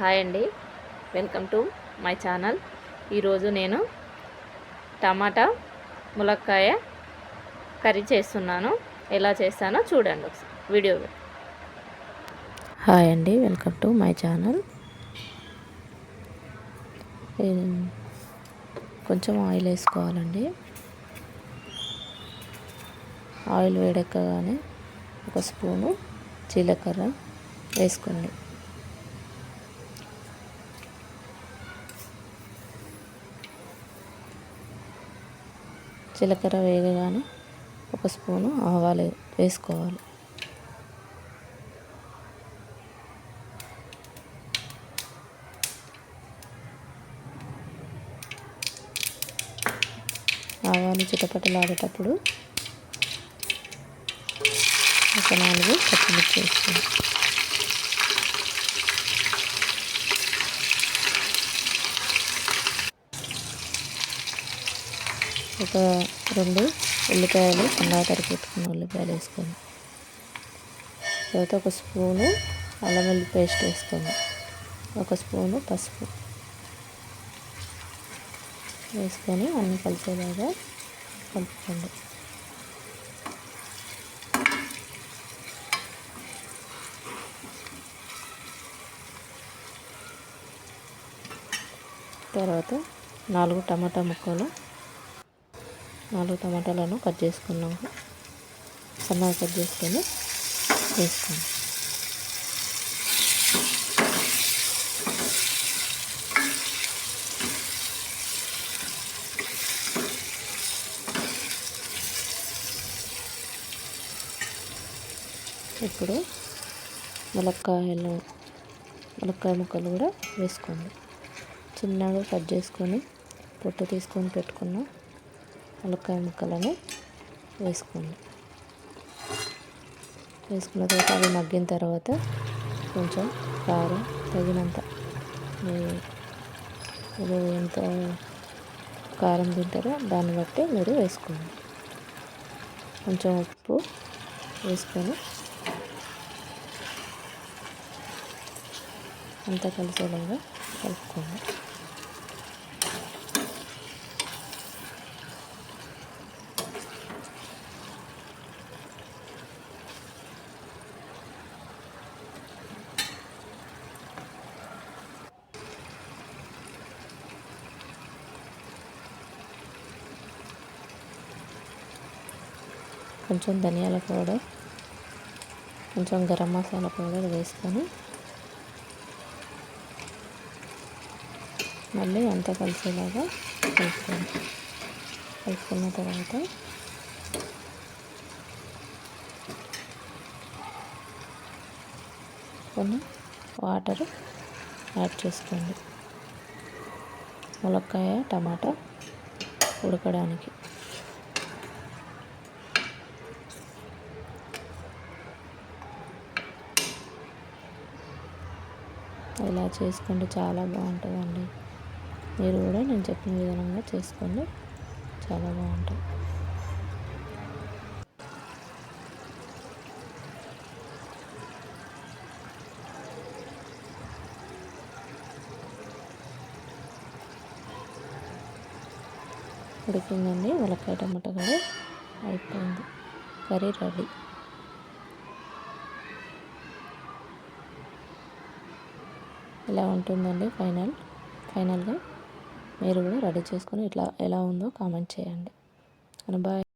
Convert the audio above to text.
Hi అండి. Welcome to my channel. ఈరోజు నేను టమాటా ములక్కాయ కర్రీ చేస్తున్నాను. ఎలా చేస్తానో చూడండి ఒకసారి వీడియో హాయ్ అండి వెల్కమ్ టు మై ఛానల్. కొంచెం ఆయిల్ వేసుకోవాలండి. ఆయిల్ వేడెక్కగానే ఒక స్పూను జీలకర్ర వేసుకోండి. జీలకర్ర వేగగానే ఒక స్పూను ఆవాలు వేసుకోవాలి. ఆవాలు చిటపటలాడేటప్పుడు ఒక నాలుగు పచ్చిమిర్చి వేసుకోండి ఒక రెండు ఉల్లిపాయలు సన్నగా తరిపెట్టుకున్న ఉల్లిపాయలు వేసుకోండి తర్వాత ఒక స్పూను అల్లం వెల్లి పేస్ట్ వేసుకోండి ఒక స్పూను పసుపు వేసుకొని అన్నీ కలిసేలాగా కలుపుకోండి. తర్వాత నాలుగు టమాటా ముక్కలు నాలుగు టమాటాలను కట్ చేసుకున్నాము సన్నగా కట్ చేసుకొని వేసుకోండి ఇప్పుడు ములక్కాయలు ములక్కాయ ముక్కలు కూడా వేసుకోండి. చిన్నగా కట్ చేసుకొని పొట్టు తీసుకొని పెట్టుకున్నాం. ములక్కాయ ముక్కలను వేసుకోండి వేసుకున్న తర్వాత అవి మగ్గిన తర్వాత కొంచెం కారం తగినంత మీరు ఎంత కారం తింటారో దాన్ని బట్టి మీరు వేసుకోండి. కొంచెం ఉప్పు వేసుకొని అంతా కలిసేలాగా కలుపుకోండి. కొంచెం ధనియాల పౌడర్ కొంచెం గరం మసాలా పౌడర్ వేసుకొని మళ్ళీ అంతా కలిసేలాగా కలుపుకోండి కలుపుకున్న తర్వాత కొన్ని వాటర్ యాడ్ చేసుకోండి. ములక్కాయ టమాటా ఉడకడానికి. ఇలా చేసుకోండి చాలా బాగుంటుందండి. మీరు కూడా నేను చెప్పిన విధంగా చేసుకోండి చాలా బాగుంటుంది. ఉడికిందండి. ములక్కాయ టమాటా కూడా అయిపోయింది. Curry ready. ఇలా ఉంటుందండి ఫైనల్? ఫైనల్గా మీరు కూడా రెడీ చేసుకొని ఇట్లా ఎలా ఉందో కామెంట్ చేయండి. బాయ్.